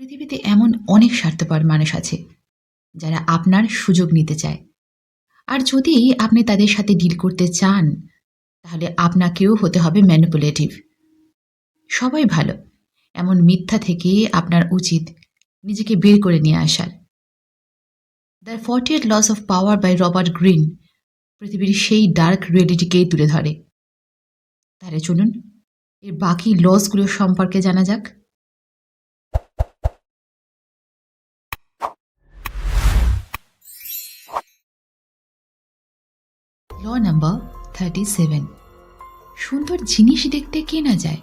পৃথিবীতে এমন অনেক স্বার্থপর মানুষ আছে যারা আপনার সুযোগ নিতে চায়। আর যদি আপনি তাদের সাথে ডিল করতে চান, তাহলে আপনাকেও হতে হবে ম্যানিপুলেটিভ। সবাই ভালো, এমন মিথ্যা থেকে আপনার উচিত নিজেকে বের করে নিয়ে আসার। The forty eight laws of power by Robert Greene পৃথিবীর সেই ডার্ক রিয়েলিটিকেই তুলে ধরে। তাহলে চলুন, এর বাকি লসগুলো সম্পর্কে জানা যাক। থার্টি সেভেন সুন্দর জিনিস দেখতে কেনা যায়?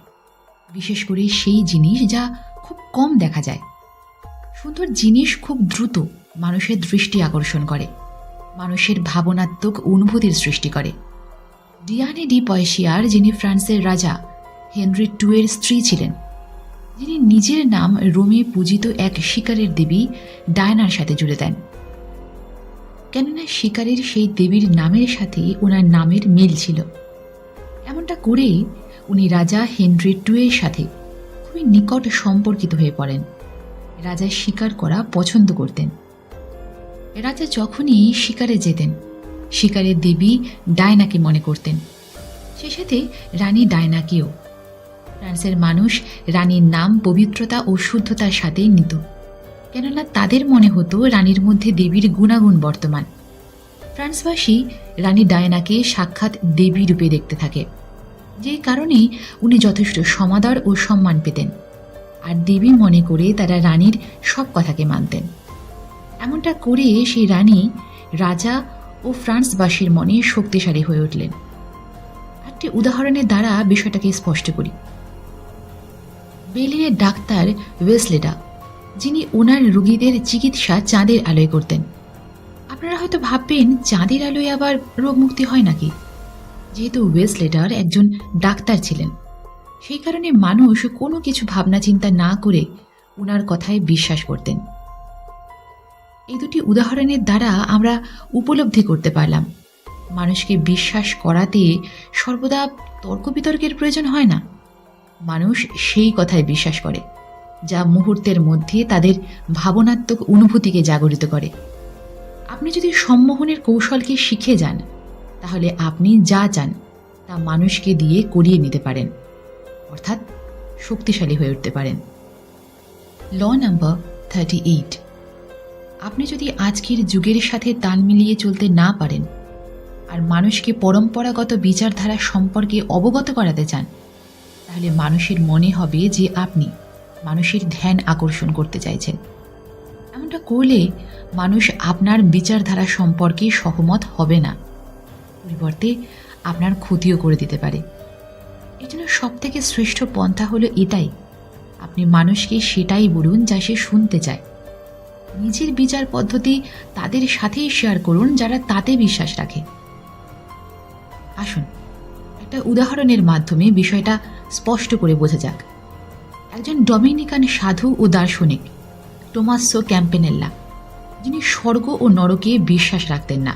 বিশেষ করে সেই জিনিস যা খুব কম দেখা যায়। সুন্দর জিনিস খুব দ্রুত মানুষের দৃষ্টি আকর্ষণ করে। মানুষের ভাবনাত্মক অনুভূতির সৃষ্টি করে। ডিয়ানে ডি পয়সিয়ার যিনি ফ্রান্সের রাজা, হেনরি টু এর স্ত্রী ছিলেন। যিনি নিজের নাম রোমে পূজিত এক শিকারের দেবী ডায়নার সাথে জুড়ে দেন। কেননা শিকারের সেই দেবীর নামের সাথে ওনার নামের মিল ছিল। এমনটা করেই উনি রাজা হেনরি টু এর সাথে খুবই নিকট সম্পর্কিত হয়ে পড়েন। রাজা শিকার করা পছন্দ করতেন। রাজা যখনই শিকারে যেতেন, শিকারের দেবী ডায়নাকে মনে করতেন। সে সাথে রানী ডায়নাকেও। ফ্রান্সের মানুষ রানীর নাম, পবিত্রতা ও শুদ্ধতার সাথেই নিত। কেননা তাদের মনে হতো রানীর মধ্যে দেবীর গুণাগুণ বর্তমান। ফ্রান্সবাসী রানী ডায়নাকে সাক্ষাৎ দেবী রূপে দেখতে থাকে। যে কারণে উনি যথেষ্ট সমাদর ও সম্মান পেতেন। আর দেবী মনে করে তারা রানীর সব কথাকে মানতেন। এমনটা করে সেই রানী রাজা ও ফ্রান্সবাসীর মনে শক্তিশালী হয়ে উঠলেন। একটি উদাহরণের দ্বারা বিষয়টাকে স্পষ্ট করি। বেলিনের ডাক্তার ওয়েসলেডা যিনি ওনার রুগীদের চিকিৎসা চাঁদের আলোয় করতেন। আপনারা হয়তো ভাববেন, চাঁদের আলোয় আবার রোগ মুক্তি হয় নাকি? যেহেতু ওয়েসলেডার একজন ডাক্তার ছিলেন, সেই কারণে মানুষ কোনো কিছু ভাবনা চিন্তা না করে ওনার কথায় বিশ্বাস করতেন। এই দুটি উদাহরণের দ্বারা আমরা উপলব্ধি করতে পারলাম, মানুষকে বিশ্বাস করাতে সর্বদা তর্ক বিতর্কের প্রয়োজন হয় না। মানুষ সেই কথায় বিশ্বাস করে। যা মুহূর্তের মধ্যে তাদের ভাবনাত্মক অনুভূতিকে জাগরিত করে। আপনি যদি সম্মোহনের কৌশলকে শিখে যান, তাহলে আপনি যা চান, তা মানুষকে দিয়ে করিয়ে নিতে পারেন, অর্থাৎ শক্তিশালী হয়ে উঠতে পারেন। ল নাম্বার থার্টি এইট আপনি যদি আজকের যুগের সাথে তাল মিলিয়ে চলতে না পারেন, আর মানুষকে পরম্পরাগত বিচারধারা সম্পর্কে অবগত করাতে চান, তাহলে মানুষের মনে হবে যে আপনি মানুষের ধ্যান আকর্ষণ করতে চাইছেন। এমনটা করলে মানুষ আপনার বিচারধারা সম্পর্কে সহমত হবে না। পরিবর্তে আপনার ক্ষতিও করে দিতে পারে। এজন্য সব থেকে শ্রেষ্ঠ পন্থা হলো এটাই। আপনি মানুষকে সেটাই বলুন যা সে শুনতে চায়। নিজের বিচার পদ্ধতি তাদের সাথেই শেয়ার করুন যারা তাতে বিশ্বাস রাখে। আসুন, একটা উদাহরণের মাধ্যমে বিষয়টা স্পষ্ট করে বোঝা যাক। একজন ডমিনিকান সাধু ও দার্শনিক, টোমাসো ক্যাম্পেনেল্লা, যিনি স্বর্গ ও নরকে বিশ্বাস রাখতেন না।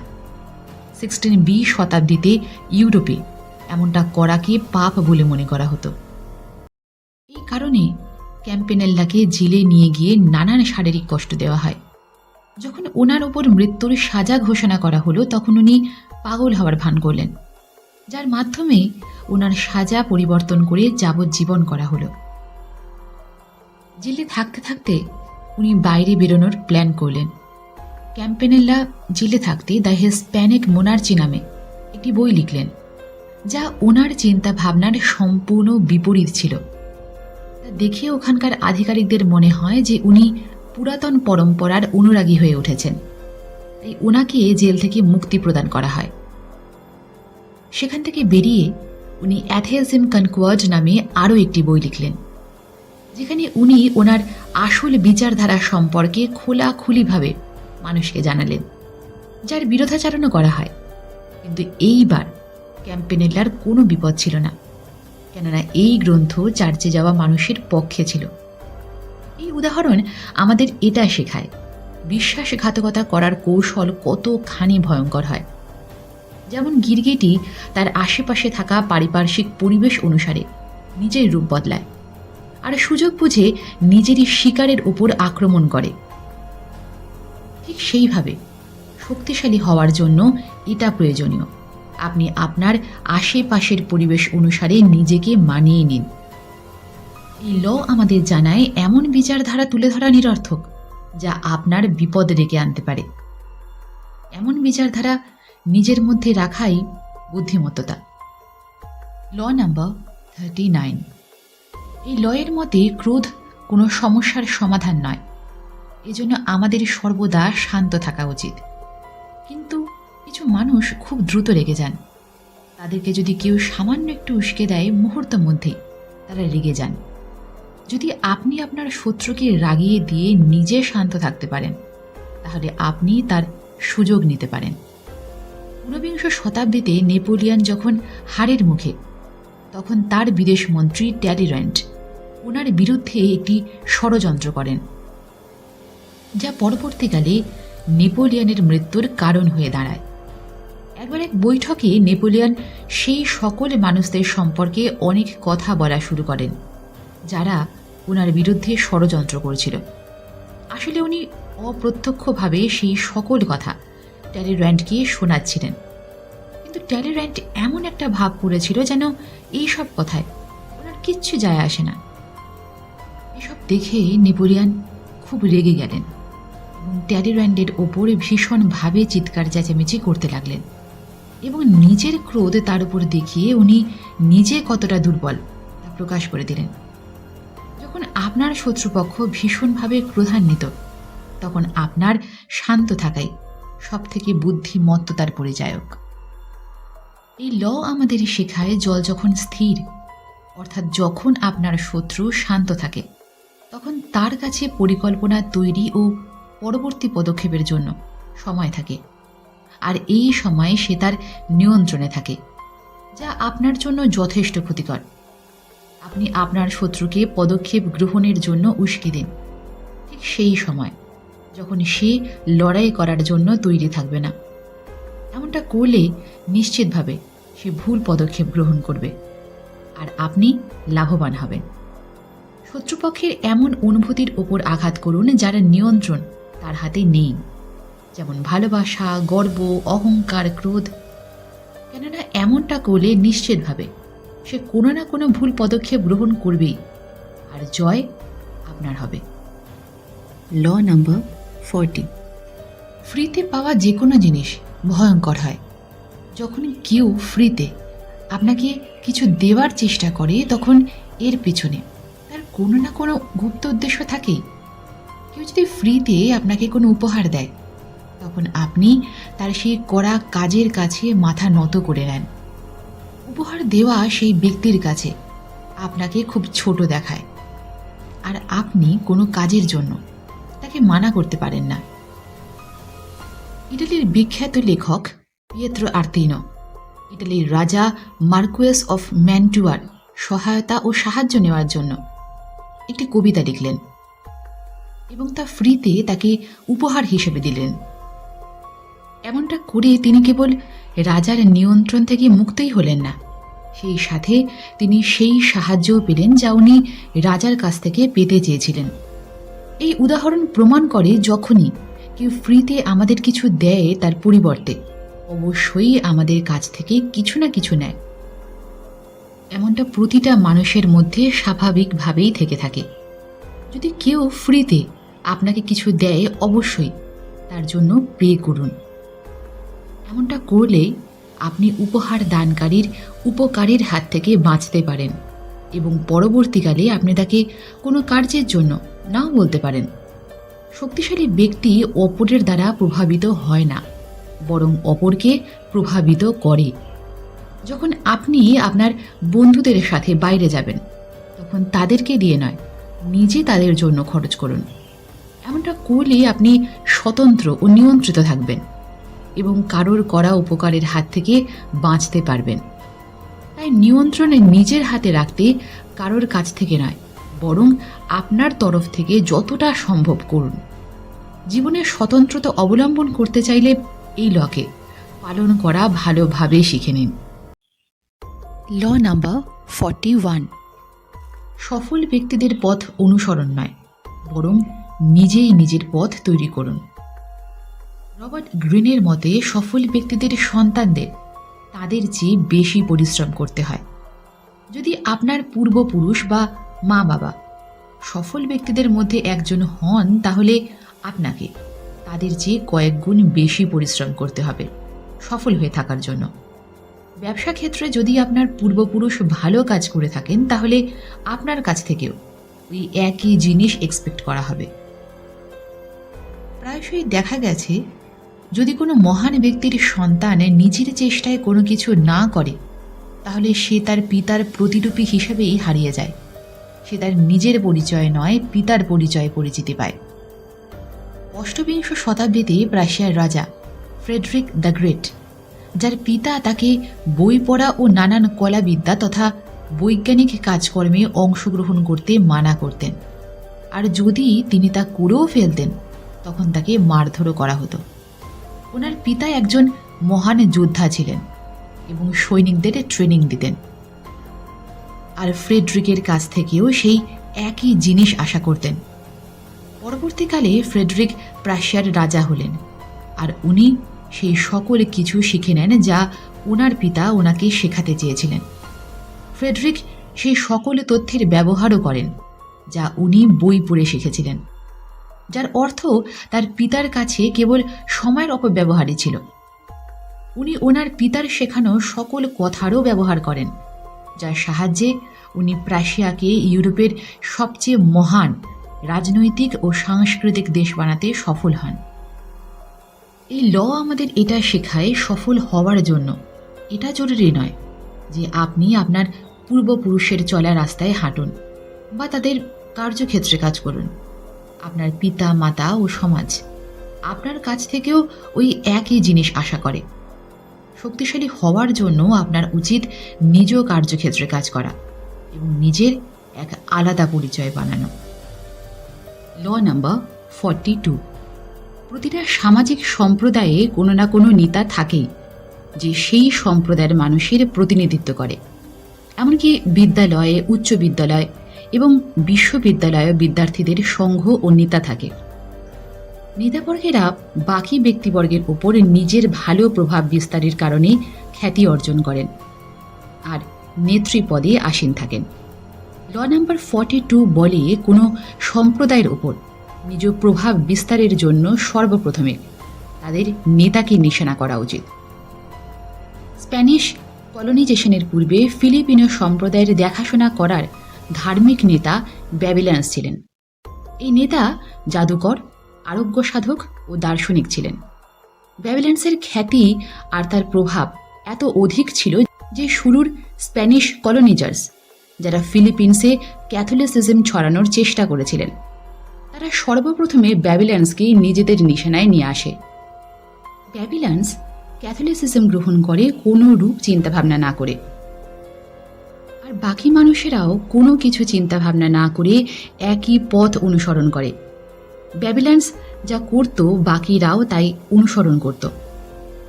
সিক্সটিন বি শতাব্দীতে ইউরোপে এমনটা করাকে পাপ বলে মনে করা হতো। এই কারণে ক্যাম্পেনেল্লাকে জেলে নিয়ে গিয়ে নানান শারীরিক কষ্ট দেওয়া হয়। যখন ওনার ওপর মৃত্যুর সাজা ঘোষণা করা হলো, তখন উনি পাগল হওয়ার ভান করলেন, যার মাধ্যমে ওনার সাজা পরিবর্তন করে যাবজ্জীবন করা হলো। জেলে থাকতে থাকতে উনি বাইরে বেরোনোর প্ল্যান করলেন। ক্যাম্পেনেল্লা জেলে থাকতে দ্য হিসপ্যানিক মোনার্চি নামে একটি বই লিখলেন, যা ওনার চিন্তা ভাবনার সম্পূর্ণ বিপরীত ছিল। তা দেখে ওখানকার আধিকারিকদের মনে হয় যে উনি পুরাতন পরম্পরার অনুরাগী হয়ে উঠেছেন। তাই ওনাকে জেল থেকে মুক্তি প্রদান করা হয়। সেখান থেকে বেরিয়ে উনি অ্যাথেজিম কনকোয়ার্ড নামে আরও একটি বই লিখলেন। যেখানে উনি ওনার আসল বিচারধারা সম্পর্কে খোলাখুলিভাবে মানুষকে জানালেন, যার বিরোধাচারণও করা হয়। কিন্তু এইবার ক্যাম্পেনেল্লার কোনো বিপদ ছিল না, কেননা এই গ্রন্থ চার্চে যাওয়া মানুষের পক্ষে ছিল। এই উদাহরণ আমাদের এটা শেখায়, বিশ্বাসঘাতকতা করার কৌশল কতখানি ভয়ঙ্কর হয়। যেমন গিরগিটি তার আশেপাশে থাকা পারিপার্শ্বিক পরিবেশ অনুসারে নিজের রূপ বদলায়। আর সুযোগ বুঝে নিজেরই শিকারের উপর আক্রমণ করে। ঠিক সেইভাবে শক্তিশালী হওয়ার জন্য এটা প্রয়োজনীয়। আপনি আপনার আশেপাশের পরিবেশ অনুসারে নিজেকে মানিয়ে নিন। এই ল আমাদের জানায় এমন বিচারধারা তুলে ধরা নিরর্থক, যা আপনার বিপদ ডেকে আনতে পারে। এমন বিচারধারা নিজের মধ্যে রাখাই বুদ্ধিমত্ততা। ল নাম্বার থার্টি নাইন এই লয়ের মতে ক্রোধ কোনো সমস্যার সমাধান নয়। এজন্য আমাদের সর্বদা শান্ত থাকা উচিত। কিন্তু কিছু মানুষ খুব দ্রুত রেগে যান। তাদেরকে যদি কেউ সামান্য একটু উস্কে দেয় মুহূর্ত মধ্যেই তারা রেগে যান। যদি আপনি আপনার শত্রুকে রাগিয়ে দিয়ে নিজে শান্ত থাকতে পারেন, তাহলে আপনি তার সুযোগ নিতে পারেন। ঊনবিংশ শতাব্দীতে নেপোলিয়ন যখন হারের মুখে তখন তার বিদেশ মন্ত্রী ট্যালিরয়েন্ট ওনার বিরুদ্ধে একটি ষড়যন্ত্র করেন, যা পরবর্তীকালে নেপোলিয়ানের মৃত্যুর কারণ হয়ে দাঁড়ায়। একবার এক বৈঠকে নেপোলিয়ান সেই সকল মানুষদের সম্পর্কে অনেক কথা বলা শুরু করেন, যারা ওনার বিরুদ্ধে ষড়যন্ত্র করেছিল। আসলে উনি অপ্রত্যক্ষভাবে সেই সকল কথা ট্যালির্যান্ডকে শোনাচ্ছিলেন। কিন্তু ট্যালির্যান্ড এমন একটা ভাব করেছিল যেন এই সব কথায় ওনার কিচ্ছু যায় আসে না। এসব দেখে নেপোলিয়ান খুব রেগে গেলেন এবং ট্যালির্যান্ডের ওপর ভীষণভাবে চিৎকার চেঁচামেচি করতে লাগলেন এবং নিজের ক্রোধ তার উপর দেখিয়ে উনি নিজে কতটা দুর্বল তা প্রকাশ করে দিলেন। যখন আপনার শত্রুপক্ষ ভীষণভাবে ক্রোধান্বিত, তখন আপনার শান্ত থাকাই সব থেকে বুদ্ধিমত্ততার পরিচায়ক। এই ল আমাদের শেখায় জল যখন স্থির, অর্থাৎ যখন আপনার শত্রু শান্ত থাকে, তখন তার কাছে পরিকল্পনা তৈরি ও পরবর্তী পদক্ষেপের জন্য সময় থাকে। আর এই সময়ে সে তার নিয়ন্ত্রণে থাকে, যা আপনার জন্য যথেষ্ট ক্ষতিকর। আপনি আপনার শত্রুকে পদক্ষেপ গ্রহণের জন্য উস্কে দিন, ঠিক সেই সময়, যখন সে লড়াই করার জন্য তৈরি থাকবে না। এমনটা করলে নিশ্চিতভাবে সে ভুল পদক্ষেপ গ্রহণ করবে আর আপনি লাভবান হবেন। শত্রুপক্ষের এমন অনুভূতির ওপর আঘাত করুন যারা নিয়ন্ত্রণ তার হাতে নেই। যেমন ভালোবাসা গর্ব অহংকার ক্রোধ। কেননা এমনটা করলে নিশ্চিতভাবে সে কোনো না কোনো ভুল পদক্ষেপ গ্রহণ করবেই আর জয় আপনার হবে। ল নাম্বার ফর্টি ফ্রিতে পাওয়া যে কোনো জিনিস ভয়ঙ্কর হয়। যখন কেউ ফ্রিতে আপনাকে কিছু দেওয়ার চেষ্টা করে, তখন এর পেছনে তার কোনো না কোনো গুপ্ত উদ্দেশ্য থাকেই। কেউ যদি ফ্রিতে আপনাকে কোনো উপহার দেয়, তখন আপনি তার সেই করা কাজের কাছে মাথা নত করে নেন। উপহার দেওয়া সেই ব্যক্তির কাছে আপনাকে খুব ছোট দেখায়। আর আপনি কোনো কাজের জন্য তাকে মানা করতে পারেন না। ইটালির বিখ্যাত লেখক পিয়েত্রো আর্তিনো ইটালির রাজা মার্কুয়েস অফ ম্যান্টুয়ার সহায়তা ও সাহায্য নেওয়ার জন্য একটি কবিতা লিখলেন এবং তা ফ্রিতে তাকে উপহার হিসেবে দিলেন। এমনটা করে তিনি কেবল রাজার নিয়ন্ত্রণ থেকে মুক্তই হলেন না, সেই সাথে তিনি সেই সাহায্যও পেলেন যা উনি রাজার কাছ থেকে পেতে চেয়েছিলেন। এই উদাহরণ প্রমাণ করে যখনই কেউ ফ্রিতে আমাদের কিছু দেয় তার পরিবর্তে। অবশ্যই আমাদের কাছ থেকে কিছু না কিছু নেয়। এমনটা প্রতিটা মানুষের মধ্যে স্বাভাবিকভাবেই থেকে থাকে। যদি কেউ ফ্রিতে আপনাকে কিছু দেয়, অবশ্যই তার জন্য পে করুন। এমনটা করলে আপনি উপহার দানকারীর উপকারের হাত থেকে বাঁচতে পারেন এবং পরবর্তীকালে আপনি তাকে কোনো কার্যের জন্য নাও বলতে পারেন। শক্তিশালী ব্যক্তি অপরের দ্বারা প্রভাবিত হয় না। বরং অপরকে প্রভাবিত করে। যখন আপনি আপনার বন্ধুদের সাথে বাইরে যাবেন, তখন তাদেরকে দিয়ে নয়, নিজে তাদের জন্য খরচ করুন। এমনটা করলে আপনি স্বতন্ত্র ও নিয়ন্ত্রিত থাকবেন এবং কারোর করা উপকারের হাত থেকে বাঁচতে পারবেন। তাই নিয়ন্ত্রণে নিজের হাতে রাখতে কারোর কাছ থেকে নয়, বরং আপনার তরফ থেকে যতটা সম্ভব করুন। জীবনের স্বতন্ত্রতা অবলম্বন করতে চাইলে এই লকে পালন করা ভালোভাবে শিখে নিন। Law number forty one. সফল ব্যক্তিদের পথ অনুসরণ নয় বরং নিজেই নিজের পথ তৈরি করুন। রবার্ট গ্রিনের মতে সফল ব্যক্তিদের সন্তানদের তাদের চেয়ে বেশি পরিশ্রম করতে হয়। যদি আপনার পূর্বপুরুষ বা মা বাবা সফল ব্যক্তিদের মধ্যে একজন হন তাহলে আপনাকে তাদের চেয়ে কয়েক গুণ বেশি পরিশ্রম করতে হবে, সফল হয়ে থাকার জন্য। ব্যবসা ক্ষেত্রে যদি আপনার পূর্বপুরুষ ভালো কাজ করে থাকেন, তাহলে আপনার কাছ থেকেও ওই একই জিনিস এক্সপেক্ট করা হবে। প্রায়শই দেখা গেছে, যদি কোনো মহান ব্যক্তির সন্তান নিজের চেষ্টায় কোনো কিছু না করে, তাহলে সে তার পিতার প্রতিরূপী হিসেবেই হারিয়ে যায়। সে তার নিজের পরিচয় নয়, পিতার পরিচয়ে পরিচিতি পায়। অষ্টবিংশ শতাব্দীতে প্রাশিয়ার রাজা ফ্রেডরিক দ্য গ্রেট, যার পিতা তাকে বই পড়া ও নানান কলাবিদ্যা তথা বৈজ্ঞানিক কাজকর্মে অংশগ্রহণ করতে মানা করতেন। আর যদি তিনি তা করেও ফেলতেন, তখন তাকে মারধরও করা হতো। ওনার পিতা একজন মহান যোদ্ধা ছিলেন এবং সৈনিকদের ট্রেনিং দিতেন। আর ফ্রেডরিকের কাছ থেকেও সেই একই জিনিস আশা করতেন। পরবর্তীকালে ফ্রেডরিক প্রাশিয়ার রাজা হলেন। আর উনি সেই সকল কিছু শিখে নেন যা ওনার পিতা ওনাকে শেখাতে চেয়েছিলেন। ফ্রেডরিক সেই সকল তথ্যের ব্যবহারও করেন, যা উনি বই পড়ে শিখেছিলেন। যার অর্থ তার পিতার কাছে কেবল সময়ের অপব্যবহারই ছিল। উনি ওনার পিতার শেখানো সকল কথারও ব্যবহার করেন, যার সাহায্যে উনি প্রাশিয়াকে ইউরোপের সবচেয়ে মহান রাজনৈতিক ও সাংস্কৃতিক দেশ বানাতে সফল হন। এই ল আমাদের এটা শেখায় সফল হওয়ার জন্য। এটা জরুরি নয় যে আপনি আপনার পূর্বপুরুষের চলা রাস্তায় হাঁটুন বা তাদের কার্যক্ষেত্রে কাজ করুন। আপনার পিতা, মাতা ও সমাজ আপনার কাছ থেকেও ওই একই জিনিস আশা করে। শক্তিশালী হওয়ার জন্য আপনার উচিত নিজ কার্যক্ষেত্রে কাজ করা এবং নিজের এক আলাদা পরিচয় বানানো। Law number forty two. প্রতিটা সামাজিক সম্প্রদায়ে কোনো না কোনো নেতা থাকেই যে সেই সম্প্রদায়ের মানুষের প্রতিনিধিত্ব করে। এমনকি বিদ্যালয়ে, উচ্চ বিদ্যালয় এবং বিশ্ববিদ্যালয়ে বিদ্যার্থীদের সংঘ ও নেতা থাকে। নেতাবর্গেরা বাকি ব্যক্তিবর্গের উপর নিজের ভালো প্রভাব বিস্তারের কারণে খ্যাতি অর্জন করেন আর নেতৃপদে আসীন থাকেন। ল নাম্বার ফর্টি টু বলে কোনো সম্প্রদায়ের ওপর নিজ প্রভাব বিস্তারের জন্য সর্বপ্রথমে তাদের নেতাকে নিশানা করা উচিত। স্প্যানিশ কলোনাইজেশনের পূর্বে ফিলিপিনো সম্প্রদায়ের দেখাশোনা করার ধার্মিক নেতা ব্যাবিলান্স ছিলেন। এই নেতা জাদুকর, আরোগ্য সাধক ও দার্শনিক ছিলেন। ব্যাবিলান্সের খ্যাতি আর তার প্রভাব এত অধিক ছিল যে শুরুর স্প্যানিশ কলোনিজার্স যারা ফিলিপিন্সে ক্যাথলিসিজম ছড়ানোর চেষ্টা করেছিলেন। তারা সর্বপ্রথমে ব্যাবিলান্সকে নিজেদের নিশানায় নিয়ে আসে। ব্যাবিল্যান্স ক্যাথলিসিজম গ্রহণ করে কোনো রূপ চিন্তাভাবনা না করে। আর বাকি মানুষেরাও কোনো কিছু চিন্তাভাবনা না করে একই পথ অনুসরণ করে। ব্যাবিল্যান্স যা করত, বাকিরাও তাই অনুসরণ করত।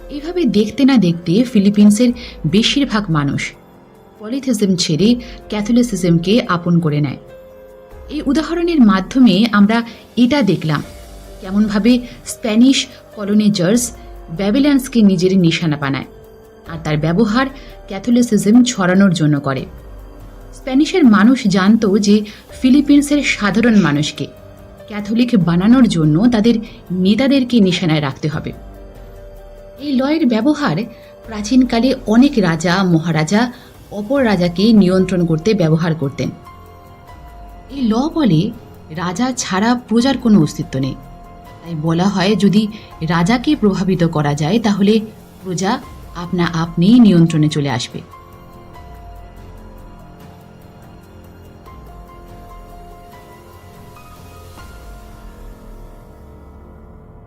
এভাবে দেখতে না দেখতে ফিলিপিন্সের বেশিরভাগ মানুষ পলিথিজম ছেড়ে ক্যাথলিসিজমকে আপন করে নেয়। এই উদাহরণের মাধ্যমে আমরা এটা দেখলাম, কেমনভাবে স্প্যানিশ কলোনিজার্স ব্যাবিলান্সকে নিজের নিশানা বানায় আর তার ব্যবহার ক্যাথলিসিজম ছড়ানোর জন্য করে। স্প্যানিশের মানুষ জানতো যে ফিলিপিন্সের সাধারণ মানুষকে ক্যাথলিক বানানোর জন্য তাদের নেতাদেরকে নিশানায় রাখতে হবে। এই লয়ের ব্যবহার প্রাচীনকালে অনেক রাজা, মহারাজা অপর রাজাকে নিয়ন্ত্রণ করতে ব্যবহার করতেন। এই ল বলে রাজা ছাড়া প্রজার কোনো অস্তিত্ব নেই। তাই বলা হয়, যদি রাজাকে প্রভাবিত করা যায়, তাহলে প্রজা আপনা আপনিই নিয়ন্ত্রণে চলে আসবে।